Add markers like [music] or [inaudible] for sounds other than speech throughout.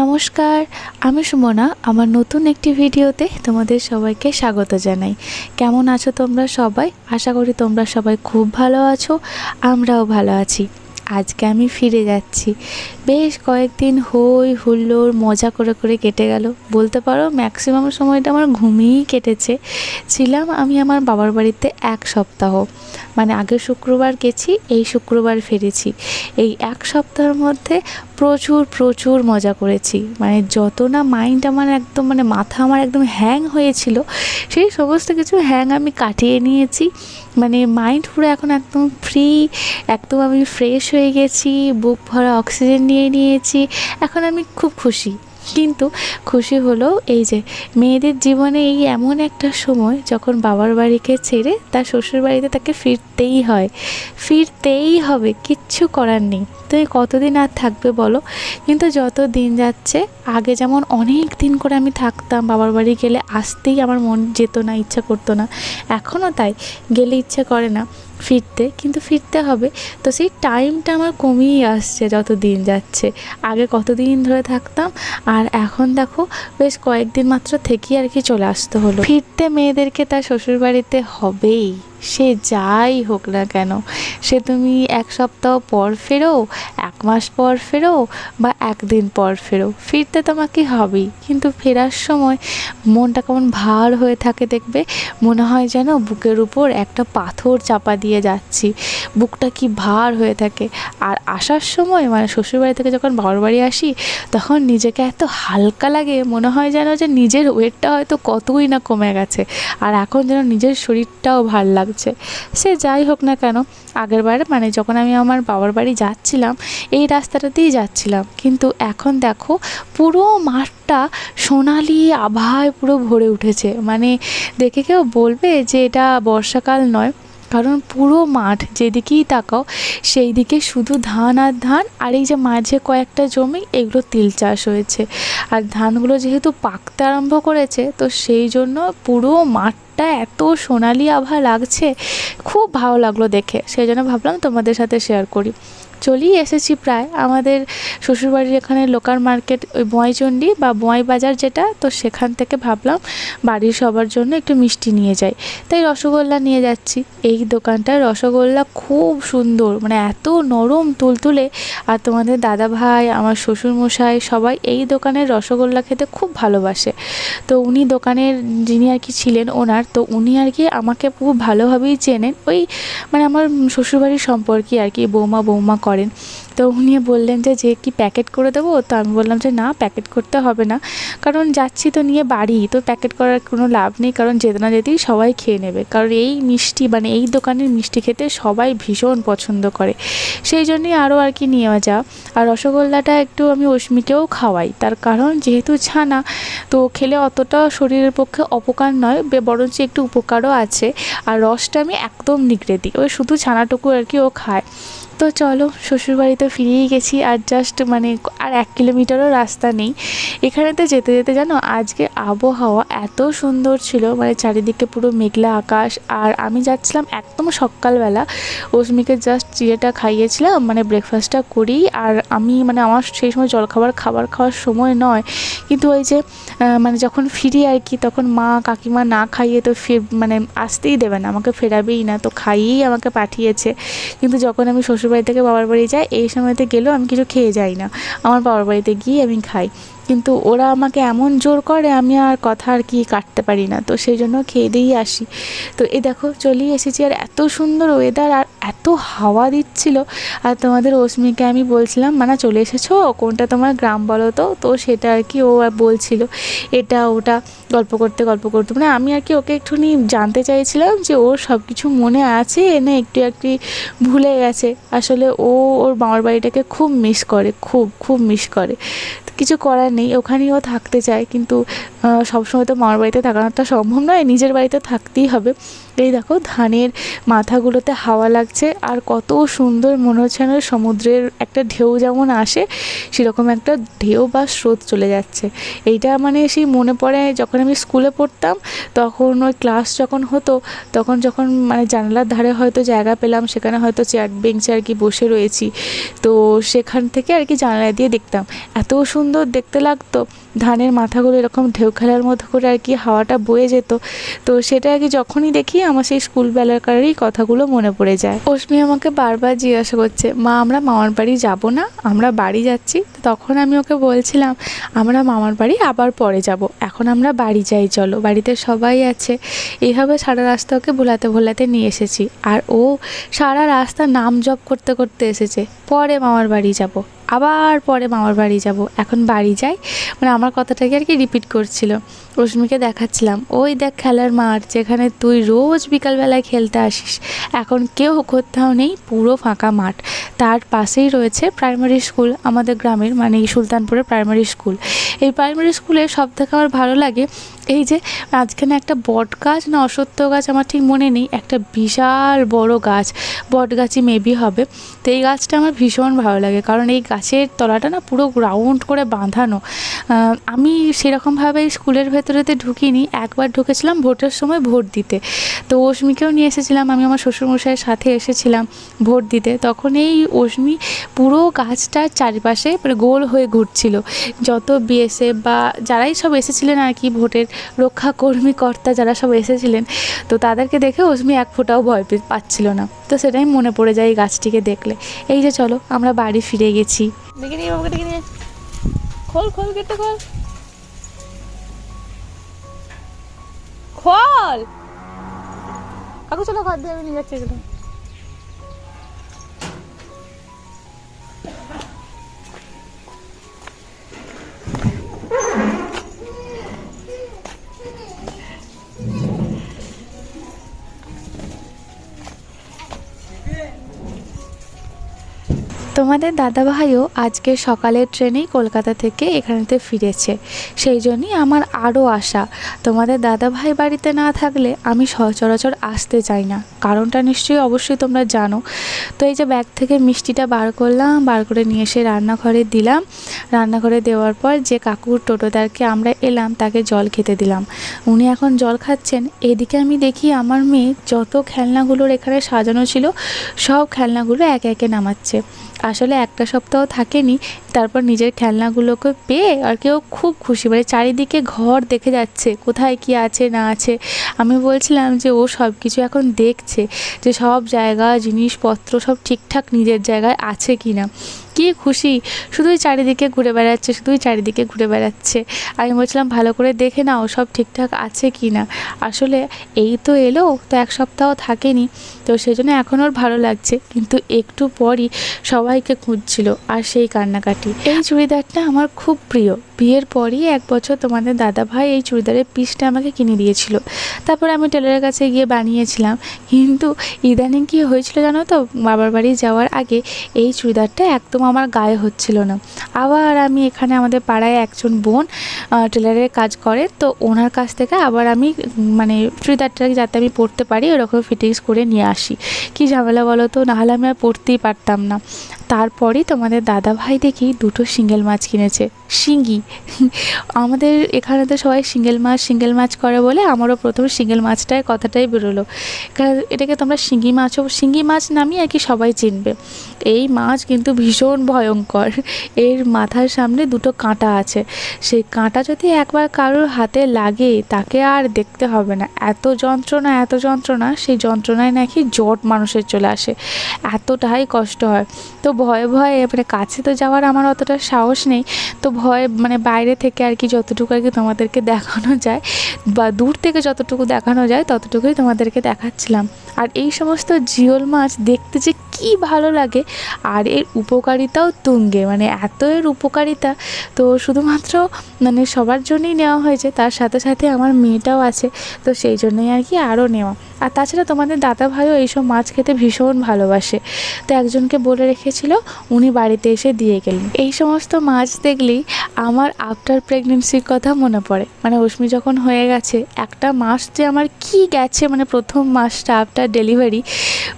নমস্কার, আমি সুমনা। আমার নতুন একটি ভিডিওতে তোমাদের সবাইকে স্বাগত জানাই। কেমন আছো তোমরা সবাই? আশা করি তোমরা সবাই খুব ভালো আছো, আমরাও ভালো আছি। আজকে আমি ফিরে যাচ্ছি। বেশ কয়েকদিন হই হুল্লোড় মজা করে করে কেটে গেল। বলতে পারো ম্যাক্সিমাম সময়টা আমার ঘুমিয়েই কেটেছে। ছিলাম আমি আমার বাবার বাড়িতে এক সপ্তাহ। মানে আগের শুক্রবার গেছি, এই শুক্রবার ফিরেছি। এই এক সপ্তাহের মধ্যে প্রচুর প্রচুর মজা করেছি। মানে যত না মাইন্ড আমার একদম মানে মাথা আমার একদম হ্যাং হয়েছিল, সেই সমস্ত কিছু হ্যাং আমি কাটিয়ে নিয়েছি। মানে মাইন্ড পুরো এখন একদম ফ্রি একদম আমি ফ্রেশ হয়ে গেছি, বুক ভরা অক্সিজেন নিয়ে নিয়েছি। এখন আমি খুব খুশি। কিন্তু খুশি হলো এই যে, মেয়েদের জীবনে এই এমন একটা সময় যখন বাবার বাড়িকে ছেড়ে তার শ্বশুর বাড়িতে তাকে ফিরতেই হয়। ফিরতেই হবে, কিচ্ছু করার নেই। তুমি কতদিন আর থাকবে বলো? কিন্তু যত দিন যাচ্ছে, আগে যেমন অনেক দিন করে আমি থাকতাম, বাবার বাড়ি গেলে আসতেই আমার মন যেত না, ইচ্ছা করতো না। এখনও তাই, গেলে ইচ্ছা করে না। ফিরতে, কিন্তু ফিরতে হবে। তো সেই টাইমটা আমার কমিয়ে আসছে যত দিন যাচ্ছে। আগে কতদিন ধরে থাকতাম, আর এখন দেখো, বেশ কয়েকদিন মাত্র থেকেই আর কি চলে আসতে হলো। ফিরতে মেয়েদেরকে তার শ্বশুরবাড়িতে হবেই। সে যাই হোক না কেন, সে তুমি এক সপ্তাহ পর ফেরো, এক মাস পর ফেরো বা একদিন পর ফেরো। ফিরতে তোমাকে হবেই, কিন্তু ফেরার সময় মনটা কেমন ভার হয়ে থাকে দেখবে। মনে হয় যেন বুকের উপর একটা পাথর চাপা দিয়ে যাচ্ছি। বুকটা কি ভার হয়ে থাকে। আর আসার সময় মানে শ্বশুরবাড়ি থেকে যখন বাবার বাড়ি আসি, তখন নিজেকে এত হালকা লাগে, মনে হয় যেন যে নিজের ওয়েটটা হয়তো কতই না কমে গেছে। আর এখন যেন নিজের শরীরটাও ভালো লাগছে সে যাই হোক না কেন, আগের বারে মানে যখন আমি আমার বাবার বাড়ি যাচ্ছিলাম, এই রাস্তাটাতেই যাচ্ছিলাম। কিন্তু এখন দেখো, পুরো মাঠটা সোনালি আভায় পুরো ভরে উঠেছে। মানে দেখে কেউ বলবে যে এটা বর্ষাকাল নয়। কারণ পুরো মাঠ যেদিকেই তাকাও সেই দিকে শুধু ধান আর ধান, আর এই যে মাঝে কয়েকটা জমি, এগুলো তিল চাষ হয়েছে। আর ধানগুলো যেহেতু পাকতে আরম্ভ করেছে, তো সেই জন্য পুরো মাঠটা এত সোনালি আভা লাগছে, খুব ভালো লাগল দেখে। সেই জন্য ভাবলাম তোমাদের সাথে শেয়ার করি। চলেই এসেছি প্রায়। আমাদের শ্বশুরবাড়ির এখানে লোকাল মার্কেট ওই বোয়াইচণ্ডী বা বোয়াই বাজার যেটা, তো সেখান থেকে ভাবলাম বাড়ির সবার জন্য একটু মিষ্টি নিয়ে যাই। তাই রসগোল্লা নিয়ে যাচ্ছি। এই দোকানটার রসগোল্লা খুব সুন্দর মানে এত নরম তুলতুলে। আর তোমাদের দাদা ভাই আমার শ্বশুরমশাই সবাই এই দোকানের রসগোল্লা খেতে খুব ভালোবাসে। তো উনি দোকানের যিনি আর কি ছিলেন ওনার, তো উনি আর কি আমাকে খুব ভালোভাবেই চেনেন। ওই মানে আমার শ্বশুরবাড়ির সম্পর্কে আর কি, বৌমা বৌমা করেন। তো উনি বললেন যে যে কি প্যাকেট করে দেবো? তো আমি বললাম যে, না প্যাকেট করতে হবে না। কারণ যাচ্ছি তো নিয়ে বাড়ি, তো প্যাকেট করার কোনো লাভ নেই। কারণ যেতে না যেতেই সবাই খেয়ে নেবে। কারণ এই মিষ্টি মানে এই দোকানের মিষ্টি খেতে সবাই ভীষণ পছন্দ করে। সেই জন্যই আরও আর কি নিয়ে যাওয়া আর রসগোল্লাটা একটু আমি অস্মিকেও খাওয়াই। তার কারণ যেহেতু ছানা, তো খেলে অতটা শরীরের পক্ষে অপকার নয় বরঞ্চ একটু উপকারও আছে। আর রসটা আমি একদম নিগড়ে দিই। ওই শুধু ছানাটুকু আর কি ও খায়। তো চলো, শ্বশুরবাড়িতে ফিরেই গেছি আর জাস্ট মানে আর এক কিলোমিটারও রাস্তা নেই। এখানেতে যেতে যেতে জানো, আজকে আবহাওয়া এত সুন্দর ছিল মানে চারিদিকে পুরো মেঘলা আকাশ আর আমি যাচ্ছিলাম একদম সকালবেলা। অস্মিকে জাস্ট চিড়েটা খাইয়েছিলাম মানে ব্রেকফাস্টটা করি আর আমি মানে আমার সেই সময় জলখাবার, খাবার খাওয়ার সময় নয়। কিন্তু ওই যে মানে যখন ফিরি আর কি, তখন মা কাকিমা না খাইয়ে তো ফির মানে আসতেই দেবে না, আমাকে ফেরাবেই না, তো খাইয়েই আমাকে পাঠিয়েছে। কিন্তু যখন আমি শ্বশুরবাড়ি থেকে বাবার বাড়ি যাই এই সময়তে গেলেও আমি কিছু খেয়ে যাই না। আমার বাবার বাড়িতে গিয়ে আমি খাই। কিন্তু ওরা আমাকে এমন জোর করে, আমি আর কথা আর কি কাটতে পারি না। তো সেই জন্য খেয়ে দিয়েই আসি। তো এ দেখো, চলেই এসেছি। আর এত সুন্দর ওয়েদার আর এত হাওয়া দিচ্ছিল। আর তোমাদের অস্মিকে আমি বলছিলাম মানে চলে এসেছ? কোনটা তোমার গ্রাম বলো তো? তো সেটা আর কি ও বলছিল। এটা ওটা গল্প করতে গল্প করতে। মানে আমি আর কি ওকে একটুখানি জানতে চাইছিলাম যে ওর সব কিছু মনে আছে না একটু একটু ভুলে গেছে। আসলে ও, ওর মামার বাড়িটাকে খুব মিস করে, খুব খুব মিস করে। কিছু করার নেই ওখানেই ও থাকতে চায়। কিন্তু সবসময় তো মামার বাড়িতে থাকানোটা সম্ভব নয়, নিজের বাড়িতে থাকতেই হবে। এই দেখো ধানের মাথাগুলোতে হাওয়া লাগছে আর কত সুন্দর মনে হচ্ছে যেন সমুদ্রের একটা ঢেউ যেমন আসে, সেরকম একটা ঢেউ বা স্রোত চলে যাচ্ছে। এইটা মানে সেই মনে পড়ে যখন আমি স্কুলে পড়তাম, তখন ওই ক্লাস যখন হতো, তখন যখন মানে জানালার ধারে হয়তো জায়গা পেলাম, সেখানে হয়তো চেয়ার বেঞ্চে আর কি বসে রয়েছি। তো সেখান থেকে আর কি জানালা দিয়ে দেখতাম। এত সুন্দর দেখতে লাগতো, ধানের মাথাগুলো এরকম ঢেউ খেলার মতো করে আর কি হাওয়াটা বয়ে যেত। তো সেটা আর কি যখনই দেখি আমার সেই স্কুল বেলাকারই কথাগুলো মনে পড়ে যায়। অশ্মি আমাকে বারবার জিজ্ঞাসা করছে, মা, আমরা মামার বাড়ি যাব না? আমরা বাড়ি যাচ্ছি? তখন আমি ওকে বলছিলাম, আমরা মামার বাড়ি আবার পরে যাব। এখন আমরা বাড়ি যাই, চলো। বাড়িতে সবাই আছে। এইভাবে সারা রাস্তা ওকে ভোলাতে ভোলাতে নিয়ে এসেছি। আর ও সারা রাস্তা নাম জপ করতে করতে এসেছে, পরে মামার বাড়ি যাব। আবার পরে মামার বাড়ি যাব। এখন বাড়ি যাই। মানে আমার কথাটাকে আর কি রিপিট করছিল। রশ্মিকে দেখাচ্ছিলাম, ওই দেখ খেলার মাঠ যেখানে তুই রোজ বিকালবেলায় খেলতে আসিস। এখন কেউ কোথাও নেই, পুরো ফাঁকা মাঠ। তার পাশেই রয়েছে প্রাইমারি স্কুল আমাদের গ্রামের মানে সুলতানপুরের প্রাইমারি স্কুল এই প্রাইমারি স্কুলে সব থেকে আমার ভালো লাগে। এই যে মাঝখানে একটা বট গাছ, না অসত্য গাছ আমার ঠিক মনে নেই, একটা বিশাল বড় গাছ, বট গাছই মেবি হবে। তো এই গাছটা আমার ভীষণ ভালো লাগে, কারণ এই গাছের তলাটা না পুরো রাউন্ড করে বাঁধানো। আমি সেরকমভাবে স্কুলের ভেতরেতে ঢুকিনি, একবার ঢুকেছিলাম ভোটের সময় ভোট দিতে। তো অশ্মিকেও নিয়ে এসেছিলাম, আমি আমার শ্বশুরমশাইয়ের সাথে এসেছিলাম ভোট দিতে। তখন এই অশ্মি পুরো গাছটার চারিপাশে গোল হয়ে ঘুরছিল। যত বিএসএফ বা যারাই সব এসেছিলেন আর কি ভোটের রক্ষা কর্মী কর্তা যারা সব এসেছিলেন, তো তাদেরকে দেখে অশ্মি এক ফোঁটাও ভয় পাচ্ছিল না। তো সেটাই মনে পড়ে যায় এই গাছটিকে দেখলে। এই যে চলো, আমরা বাড়ি ফিরে গেছি। খোল খোল, গেটটা খোল। খোল! কাকু, চলো ঘর দিয়ে আমি নিয়ে যাচ্ছি এগুলো। তোমাদের দাদাভাইও আজকে সকালের ট্রেনেই কলকাতা থেকে এখানেতে ফিরেছে। সেই জন্যই আমার আরও আশা। তোমাদের দাদাভাই বাড়িতে না থাকলে আমি সচরাচর আসতে চাই না। কারণটা নিশ্চয়ই অবশ্যই তোমরা জানো। তো এই যে ব্যাগ থেকে মিষ্টিটা বার করলাম, বার করে নিয়ে এসে রান্নাঘরে দিলাম। রান্নাঘরে দেওয়ার পর যে কাকুর টোটোদারকে আমরা এলাম, তাকে জল খেতে দিলাম। উনি এখন জল খাচ্ছেন। এদিকে আমি দেখি আমার মেয়ে যত খেলনাগুলোর এখানে সাজানো ছিল, সব খেলনাগুলো একে একে নামাচ্ছে। আসলে একটা সপ্তাহ থাকেনি, তারপর নিজের খেলনাগুলোকে পেয়ে আর কেউ খুব খুশি। মানে চারিদিকে ঘর দেখে যাচ্ছে, কোথায় কি আছে, না আছে। আমি বলছিলাম যে ও সব কিছু এখন দেখছে যে সব জায়গা, জিনিসপত্র সব ঠিকঠাক নিজের জায়গায় আছে কি না কী খুশি? শুধুই চারিদিকে ঘুরে বেড়াচ্ছে, শুধুই চারিদিকে ঘুরে বেড়াচ্ছে। আমি বলছিলাম, ভালো করে দেখে নাও সব ঠিকঠাক আছে কি না? আসলে এই তো এলো, তো এক সপ্তাহ থাকেনি, তো সেই জন্য এখন ওর ভালো লাগছে। কিন্তু একটু পরই সবাইকে খুঁজছিল আর সেই কান্নাকাটি। এই চুড়িদারটা আমার খুব প্রিয়। বিয়ের পরই এক বছর তোমাদের দাদা ভাই এই চুড়িদারের পিসটা আমাকে কিনে দিয়েছিল। তারপর আমি টেলারের কাছে গিয়ে বানিয়েছিলাম। কিন্তু ইদানিং কি হয়েছিল জানো তো? বাবার বাড়ি যাওয়ার আগে এই চুড়িদারটা একদম আমার গায়ে হচ্ছিল না। আবার আমি এখানে আমাদের পাড়ায় একজন বোন টেলারের কাজ করে, তো ওনার কাছ থেকে আবার আমি মানে চুড়িদারটাকে যাতে আমি পরতে পারি, ওরকম ফিটিংস করে নিয়ে আসি। কি ঝামেলা বলো তো? নাহলে আমি আর পরতেই পারতাম না। তারপরেই তোমাদের দাদা ভাই দেখি দুটো সিঙ্গেল মাছ কিনেছে। শিঙ্গি। আমাদের এখানে তো সবাই সিঙ্গেল মাছ সিঙ্গেল মাছ করে বলে আমারও প্রথমে সিঙ্গেল মাছটার কথাটাই বেরোলো। এটাকে তোমরা শিঙ্গি মাছও শিঙ্গি মাছ নামই আর কি সবাই চিনবে। এই মাছ কিন্তু ভীষণ ভয়ঙ্কর। এর মাথার সামনে দুটো কাঁটা আছে। সেই কাঁটা যদি একবার কারোর হাতে লাগে তাকে আর দেখতে হবে না। এত যন্ত্রণা এত যন্ত্রণা, সেই যন্ত্রণায় নাকি জট মানুষের চলে আসে। এতটাই কষ্ট হয়। তো ভয়ে ভয়ে মানে কাছে তো যাওয়ার আমার অতটা সাহস নেই। তো ভয় মানে বাইরে থেকে আর কি যতটুকু আর কি তোমাদেরকে দেখানো যায়, বা দূর থেকে যতটুকু দেখানো যায়, ততটুকুই তোমাদেরকে দেখাচ্ছিলাম। আর এই সমস্ত জিওল মাছ দেখতে যে কী ভালো লাগে, আর এর উপকারিতাও তুঙ্গে মানে এত এর উপকারিতা। তো শুধুমাত্র মানে সবার জন্যই নেওয়া হয়েছে, তার সাথে সাথে আমার মেয়েটাও আছে, তো সেই জন্যই আর কি আরও নেওয়া। আর তাছাড়া তোমাদের দাদা ভাইও এইসব মাছ খেতে ভীষণ ভালোবাসে। তো একজনকে বলে রেখেছিল, উনি বাড়িতে এসে দিয়ে গেলেন। এই সমস্ত মাছ দেখলেই আমার আফটার প্রেগনেন্সির কথা মনে পড়ে। মানে অশ্মি যখন হয়ে গেছে, একটা মাস যে আমার কি গেছে মানে প্রথম মাসটা আফটার ডেলিভারি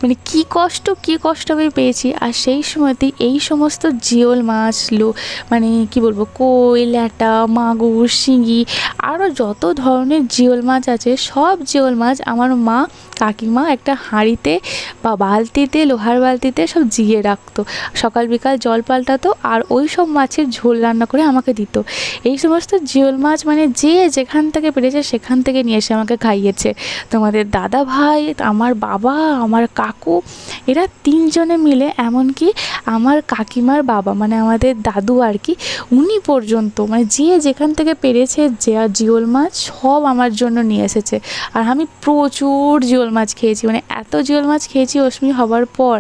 মানে কি কষ্ট কি কষ্ট আমি পেয়েছি। আর সেই সময়তেই এই সমস্ত জিওল মাছ, লো মানে কি বলব, কই, ল্যাটা, মাগুর, শিঙি আরও যত ধরনের জিওল মাছ আছে, সব জিওল মাছ আমার মা কাকিমা একটা হাঁড়িতে বা বালতিতে, লোহার বালতিতে সব জিয়ে রাখতো। সকাল বিকাল জল পাল্টাতো আর ওই সব মাছের ঝোল রান্না করে আমাকে দিত। এই সমস্ত জিওল মাছ মানে যে যেখান থেকে পেরেছে সেখান থেকে নিয়ে এসে আমাকে খাইয়েছে। তোমাদের দাদা ভাই, আমার বাবা, আমার কাকু, এরা তিনজনে মিলে এমনকি আমার কাকিমার বাবা মানে আমাদের দাদু আর কি, উনি পর্যন্ত মানে যে যেখান থেকে পেরেছে যে জিওল মাছ সব আমার জন্য নিয়ে এসেছে। আর আমি প্রচুর জিওল মাছ খেয়েছি মানে এত জিওল মাছ খেয়েছি অশ্মি হবার পর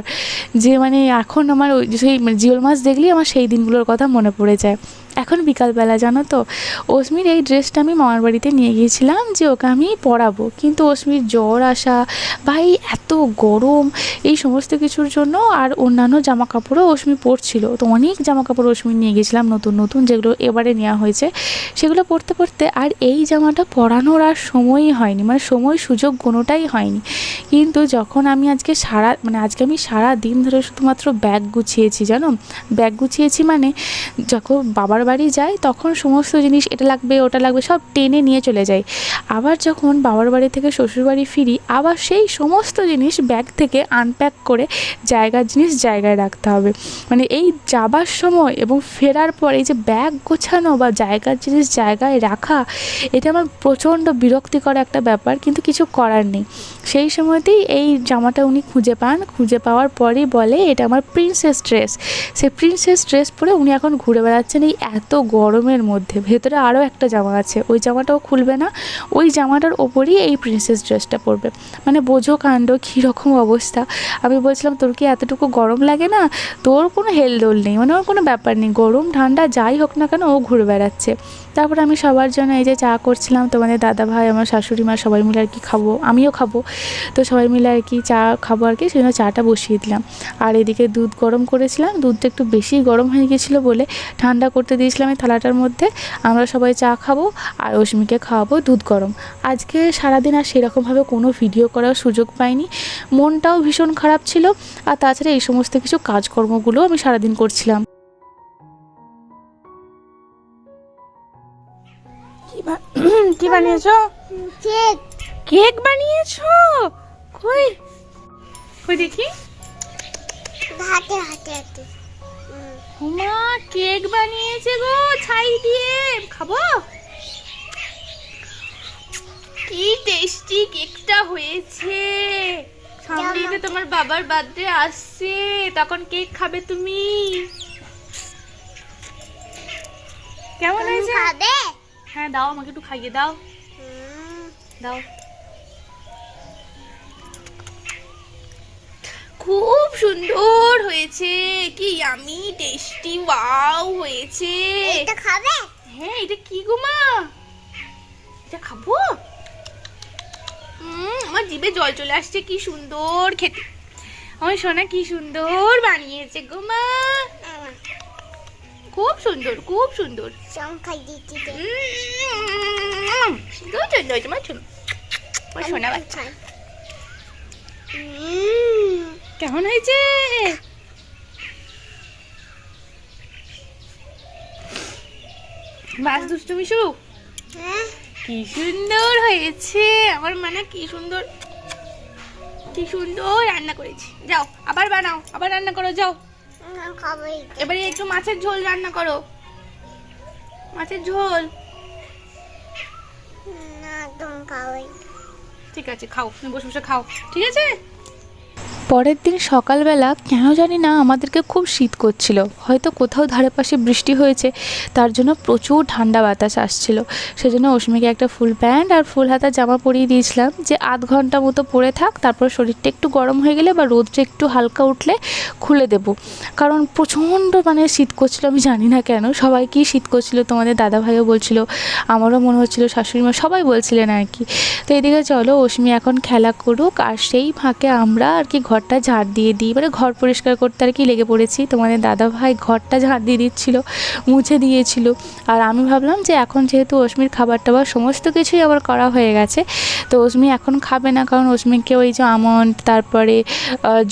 যে মানে এখন আমার ওই সেই জিওল মাছ দেখলেই আমার সেই দিনগুলোর কথা মনে পড়ে যায়। এখন বিকালবেলা, জানো তো? অশ্মির এই ড্রেসটা আমি মামার বাড়িতে নিয়ে গিয়েছিলাম যে ওকে আমি পরাবো। কিন্তু অশ্মির জ্বর আসা, ভাই এত গরম, এই সমস্ত কিছুর জন্য আর অন্যান্য জামা কাপড়ও অশ্মি পরছিল। তো অনেক জামা কাপড় অশ্মি নিয়ে গেছিলাম নতুন নতুন, যেগুলো এবারে নেওয়া হয়েছে। সেগুলো পরতে পরতে আর এই জামাটা পরানোর আর সময়ই হয়নি। মানে সময় সুযোগ কোনোটাই হয়নি। কিন্তু যখন আমি আজকে সারা মানে আজকে আমি সারা দিন ধরে শুধুমাত্র ব্যাগ গুছিয়েছি, জানো? ব্যাগ গুছিয়েছি মানে যখন বাবার বাড়ি যাই তখন সমস্ত জিনিস এটা লাগবে, ওটা লাগবে, সব টেনে নিয়ে চলে যাই আবার যখন বাবার বাড়ি থেকে শ্বশুরবাড়ি ফিরি, আবার সেই সমস্ত জিনিস ব্যাগ থেকে আনপ্যাক করে জায়গার জিনিস জায়গায় রাখতে হবে। মানে এই যাবার সময় এবং ফেরার পর এই যে ব্যাগ গোছানো বা জায়গার জিনিস জায়গায় রাখা, এটা আমার প্রচণ্ড বিরক্তিকর একটা ব্যাপার, কিন্তু কিছু করার নেই। সেই সময়তেই এই জামাটা উনি খুঁজে পান, খুঁজে পাওয়ার পরেই বলে, এটা আমার প্রিন্সেস ড্রেস সেই প্রিন্সেস ড্রেস পরে উনি এখন ঘুরে বেড়াচ্ছেন এই এত গরমের মধ্যে, ভেতরে আরও একটা জামা আছে, ওই জামাটাও খুলবে না, ওই জামাটার ওপরই এই প্রিন্সেস ড্রেসটা পরবে। মানে বোঝো কাণ্ড, কীরকম অবস্থা। আমি বলছিলাম, তোর কি এতটুকু গরম লাগে না? তোর কোনো হেলদোল নেই মানে ওর কোনো ব্যাপার নেই। গরম, ঠান্ডা, যাই হোক না কেন, ও ঘুরে বেড়াচ্ছে। তারপর আমি সবার জন্য এই যে চা করছিলাম, তোমাদের দাদা ভাই, আমার শাশুড়ি মা, সবাই মিলে আর কি খাব, আমিও খাব। তো সবাই মিলে আর কি চা খাব আর কি সেই জন্য চাটা বসিয়ে দিলাম। আর এদিকে দুধ গরম করেছিলাম, দুধটা একটু বেশি গরম হয়ে গেছিল বলে, ঠান্ডা করতে দিয়েছিলাম এই থালাটার মধ্যে আমরা সবাই চা খাব আর অশ্মিকে খাওয়াবো দুধ গরম। আজকে সারাদিন আর সেরকমভাবে কোনো ভিডিও করার সুযোগ পাইনি। মনটাও ভীষণ খারাপ ছিল আর তাছাড়া এই সমস্ত কিছু কাজকর্মগুলো আমি সারাদিন করছিলাম। কি [clears throat] বানিয়েছো? কেক। কেক বানিয়েছো? কই? কই দেখি হাতে হাতে হাতে হুম, কেক বানিয়েছে গো ছাই দিয়ে। খাব? কি টেস্টি কেকটা হয়েছে। সামনে যে তোমার বাবার বার্থডে আসছে তখন কেক খাবে তুমি। কেমন হয়েছে? হ্যাঁ দাও আমাকে একটু খাইয়ে দাও। দাও। খুব সুন্দর হয়েছে। কি আমি টেস্টি ওয়াও হয়েছে। এটা খাবে? হ্যাঁ এটা কি গো মা? এটা খাব? উম, আমার জিভে জল চলে আসছে কি সুন্দর খেতে। আমার সোনা কি সুন্দর বানিয়েছে গো মা। খুব সুন্দর খুব সুন্দর। সুন্দর আমার সোনা বাচ্চা। হুম, কেমন হয়েছে? মাছ দুষ্টুমি শুরু? হ্যাঁ। কি সুন্দর হয়েছে। আমার মানে কি সুন্দর কি সুন্দর রান্না করেছি। যাও আবার বানাও আবার রান্না করো যাও। এবারে একটু মাছের ঝোল রান্না করো। মাছের ঝোল? ঠিক আছে খাও তুমি বসে বসে খাও। ঠিক আছে? পরের দিন সকালবেলা কেন জানি না আমাদেরকে খুব শীত করছিল। হয়তো কোথাও ধারে পাশে বৃষ্টি হয়েছে, তার জন্য প্রচুর ঠান্ডা বাতাস আসছিল। সেজন্য অশ্মিকে একটা ফুল প্যান্ট আর ফুল হাতা জামা পরিয়ে দিয়েছিলাম যে আধ ঘণ্টা মতো পরে থাক, তারপর শরীরটা একটু গরম হয়ে গেলে বা রোদটা একটু হালকা উঠলে খুলে দেবো। কারণ প্রচণ্ড মানে শীত করছিল, আমি জানি না কেন। সবাইকেই শীত করছিল? তোমাদের দাদাভাইও বলছিল, আমারও মনে হচ্ছিল শাশুড়ি মা সবাই বলছিলেন আর কি। তো এদিকে চলো অশ্মি এখন খেলা করুক আর সেই ফাঁকে আমরা আর কি ঘরটা ঝাড় দিয়ে দিই। মানে ঘর পরিষ্কার করতে আর কি লেগে পড়েছি। তোমাদের দাদা ভাই ঘরটা ঝাড় দিয়ে দিচ্ছিল, মুছে দিয়েছিল। আর আমি ভাবলাম যে এখন যেহেতু অশ্মির খাবার টাবার সমস্ত কিছুই আবার করা হয়ে গেছে, তো অশ্মি এখন খাবে না। কারণ অশ্মিকে ওই যে আমন্ড, তারপরে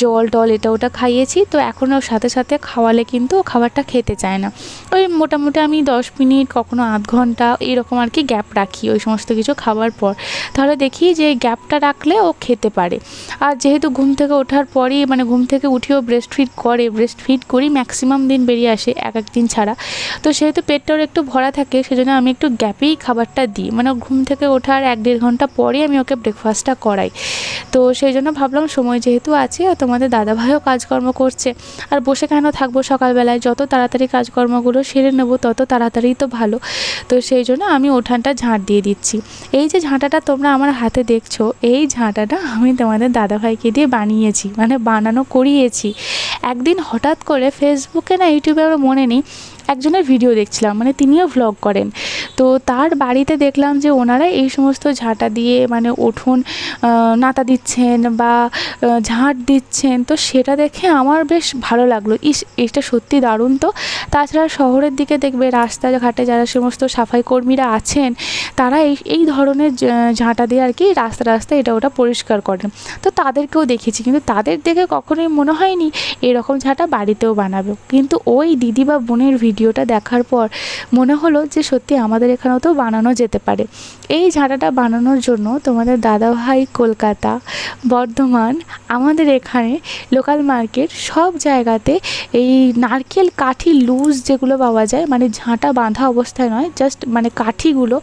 জল টল এটা ওটা খাইয়েছি। তো এখন ওর সাথে সাথে খাওয়ালে কিন্তু ও খাবারটা খেতে চায় না। ওই মোটামুটি আমি দশ মিনিট, কখনো আধ ঘণ্টা এরকম আর কি গ্যাপ রাখি ওই সমস্ত কিছু খাওয়ার পর। তাহলে দেখি যে গ্যাপটা রাখলে ও খেতে পারে। আর যেহেতু ঘুম থেকে ওঠার পরই মানে ঘুম থেকে উঠেও ব্রেস্ট ফিড করে ব্রেস্ট ফিড করি ম্যাক্সিমাম দিন বেরিয়ে আসে, এক এক দিন ছাড়া। তো সেহেতু পেটটা ওর একটু ভরা থাকে, সেজন্য আমি একটু গ্যাপেই খাবারটা দিই। মানে ঘুম থেকে ওঠার এক দেড় ঘণ্টা পরে আমি ওকে ব্রেকফাস্টটা করাই। তো সেই জন্য ভাবলাম সময় যেহেতু আছে, আর তোমাদের দাদাভাইও কাজকর্ম করছে। আর বসে কেন থাকব সকালবেলায়? যত তাড়াতাড়ি কাজকর্মগুলো সেরে নেব, তত তাড়াতাড়ি তো ভালো। তো সেই জন্য আমি ওঠানটা ঝাঁট দিয়ে দিচ্ছি। এই যে ঝাঁটাটা তোমরা আমার হাতে দেখছ, এই ঝাঁটাটা আমি তোমাদের দাদাভাইকে দিয়ে বানিয়েছি। মানে বানানো করিয়েছি। একদিন হঠাৎ করে ফেসবুকে না ইউটিউবে আমার মনে নেই একজনের ভিডিও দেখছিলাম মানে তিনিও ভ্লগ করেন। তো তার বাড়িতে দেখলাম যে ওনারা এই সমস্ত ঝাঁটা দিয়ে মানে উঠোন নাতা দিচ্ছেন বা ঝাঁট দিচ্ছেন। তো সেটা দেখে আমার বেশ ভালো লাগল। ইস, এটা সত্যি দারুণ তো। তাছাড়া শহরের দিকে দেখবে রাস্তাঘাটে যারা সমস্ত সাফাই কর্মীরা আছেন, তারা এই এই ধরনের ঝাঁটা দিয়ে আর কি রাস্তা রাস্তা এটা ওটা পরিষ্কার করেন। তো তাদেরকেও দেখেছি, কিন্তু তাদের দেখে কখনোই মনে হয়নি এরকম ঝাঁটা বাড়িতেও বানাবে। কিন্তু ওই দিদি বা বোনের ভিডিওটা দেখার পর মনে হলো যে সত্যি আমাদের এখানেও তো বানানো যেতে পারে। এই ঝাঁটাটা বানানোর জন্য তোমাদের দাদাভাই কলকাতা, বর্ধমান, আমাদের এখানে লোকাল মার্কেট সব জায়গাতে এই নারকেল কাঠি লুজ যেগুলো পাওয়া যায় মানে ঝাঁটা বাঁধা অবস্থায় নয় জাস্ট মানে কাঠিগুলো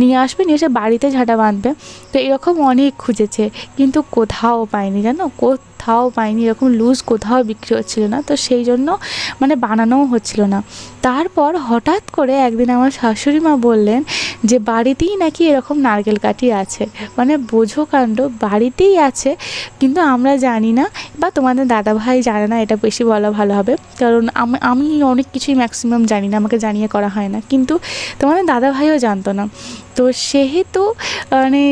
নিয়ে আসবে, নিয়ে এসে বাড়িতে ঝাঁটা বাঁধবে। তো এরকম অনেক খুঁজেছে, কিন্তু কোথাও পাইনি, জানো? কোথাও পাইনি, এরকম লুজ কোথাও বিক্রি হচ্ছিল না। তো সেই জন্য মানে বানানোও হচ্ছিল না। তারপর হঠাৎ করে একদিন আমার শাশুড়ি মা বললেন যে, বাড়িতেই নাকি এরকম নারকেল কাঠি আছে। মানে বোঝো কাণ্ড, বাড়িতেই আছে, কিন্তু আমরা জানি না বা তোমাদের দাদাভাই জানে না, এটা বেশি বলা ভালো হবে। কারণ আমি অনেক কিছুই ম্যাক্সিমাম জানি না, আমাকে জানিয়ে করা হয় না। কিন্তু তোমাদের দাদা ভাইও জানতো না। তো সেহেতু মানে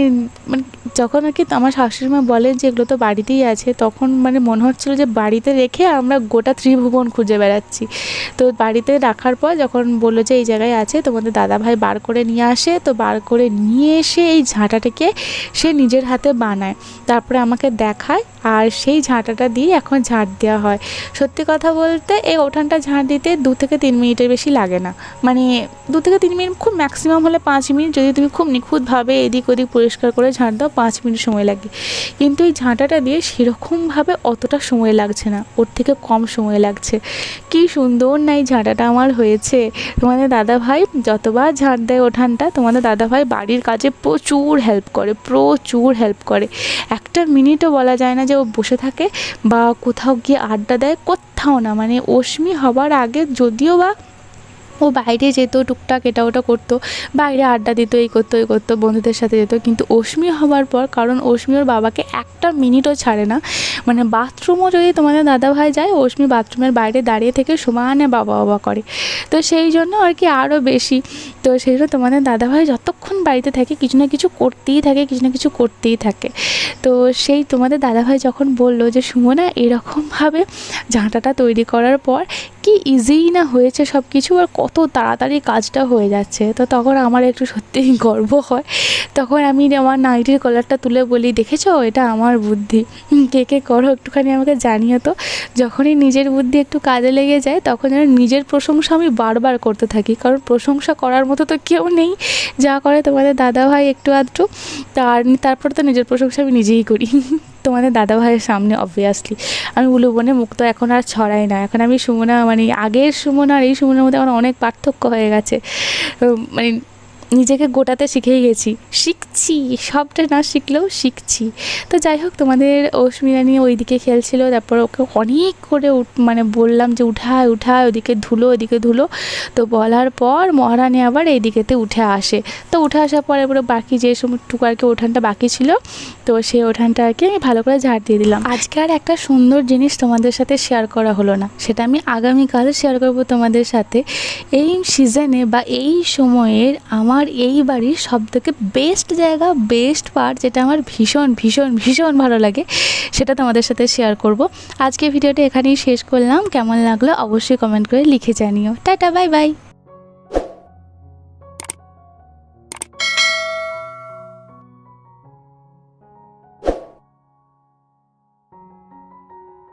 মানে যখন আর কি আমার শাশুড়ি মা বলেন যে এগুলো তো বাড়িতেই আছে, তখন মানে মনে হচ্ছিল যে বাড়িতে রেখে আমরা গোটা ত্রিভুবন খুঁজে বেড়াচ্ছি। তো বাড়িতে রাখার পর যখন বলল যে এই জায়গায় আছে, তোমাদের দাদাভাই বার করে নিয়ে আসে, তো বার করে নিয়ে এসে এই ঝাঁটাটাকে সে নিজের হাতে বানায়। তারপরে আমাকে দেখায় আর সেই ঝাঁটাটা দিয়ে এখন ঝাঁট দেওয়া হয়। সত্যি কথা বলতে এই ওঠানটা ঝাঁট দিতে দু থেকে তিন মিনিটের বেশি লাগে না। মানে দু থেকে তিন মিনিট খুব ম্যাক্সিমাম হলে পাঁচ মিনিট। যদি তুমি খুব নিখুঁতভাবে এদিক ওদিক পরিষ্কার করে ঝাঁট দাও, পাঁচ মিনিট সময় লাগে। কিন্তু এই ঝাঁটাটা দিয়ে সেরকমভাবে অতটা সময় লাগছে না। ওর থেকে কম সময় লাগছে। কি সুন্দর না এই ঝাঁটাটা আমার হয়েছে। তোমাদের দাদাভাই যতবার ঝাঁট দেয় ওঠানটা, তোমাদের দাদাভাই বাড়ির কাজে প্রচুর হেল্প করে, প্রচুর হেল্প করে। একটা মিনিটও বলা যায় না যে ও বসে থাকে বা কোথাও গিয়ে আড্ডা দেয়, কোথাও না। মানে অশ্মি হবার আগে যদিও বা ও বাইরে যেত, টুকটাক এটা ওটা করতো, বাইরে আড্ডা দিত, এই করতো এই করতো, বন্ধুদের সাথে যেত। কিন্তু অশ্মি হওয়ার পর, কারণ অশ্মি ওর বাবাকে একটা মিনিটও ছাড়ে না। মানে বাথরুমও যদি তোমাদের দাদাভাই যায়, অশ্মি বাথরুমের বাইরে দাঁড়িয়ে থেকে সমানে বাবা বাবা করে। তো সেই জন্য আর কি আরও বেশি। তো সেই জন্য তোমাদের দাদাভাই যতক্ষণ বাড়িতে থাকে, কিছু না কিছু করতেই থাকে, কিছু না কিছু করতেই থাকে। তো সেই তোমাদের দাদাভাই যখন বলল যে, সুমনা, এরকমভাবে ঝাঁটাটা তৈরি করার পর কি ইজিই না হয়েছে সব কিছু আর কত তাড়াতাড়ি কাজটা হয়ে যাচ্ছে। তো তখন আমার একটু সত্যিই [laughs] গর্ব হয়। তখন আমি আমার নাইটির কলারটা তুলে বলি, দেখেছ? এটা আমার বুদ্ধি। কে কে করো? একটুখানি আমাকে জানিও তো। যখনই নিজের বুদ্ধি একটু কাজে লেগে যায়, তখন যেন নিজের প্রশংসা আমি বারবার করতে থাকি। কারণ প্রশংসা করার মতো তো কেউ নেই। যা করে তোমাদের দাদা ভাই একটু আধটু। তার, তারপর তো নিজের প্রশংসা আমি নিজেই করি। [laughs] তোমাদের দাদাভাইয়ের সামনে অবভিয়াসলি আমি উলু বনে তো এখন আর ছড়াই না। এখন আমি সুমনা মানে আগের সুমনা আর এই সুমনার মধ্যে আমার অনেক পার্থক্য হয়ে গেছে। মানে নিজেকে গোটাতে শিখেই গেছি। শিখছি, সবটা না শিখলেও শিখছি। তো যাই হোক, তোমাদের অস্মিতা নিয়ে ওইদিকে খেলছিল তারপর ওকে অনেক করে মানে বললাম যে উঠায় উঠায়, ওদিকে ধুলো ওদিকে ধুলো। তো বলার পর মহারানী আবার এইদিকেতে উঠে আসে। তো উঠে আসার পরে এবারে বাকি যে সময়টুকু আর কি উঠানটা বাকি ছিল, তো সেই উঠানটা আর কি আমি ভালো করে ঝাড় দিয়ে দিলাম। আজকে আর একটা সুন্দর জিনিস তোমাদের সাথে শেয়ার করা হলো না, সেটা আমি আগামীকাল শেয়ার করব তোমাদের সাথে। এই সিজনে বা এই সময়ের আমার এই বাড়ির সব থেকে বেস্ট জায়গা বেস্ট পার্ট যেটা আমার ভীষণ ভীষণ ভীষণ ভালো লাগে, সেটা তোমাদের সাথে শেয়ার করব। আজকে ভিডিওটা এখানেই শেষ করলাম। কেমন লাগল অবশ্যই কমেন্ট করে লিখে জানিও। Tata bye bye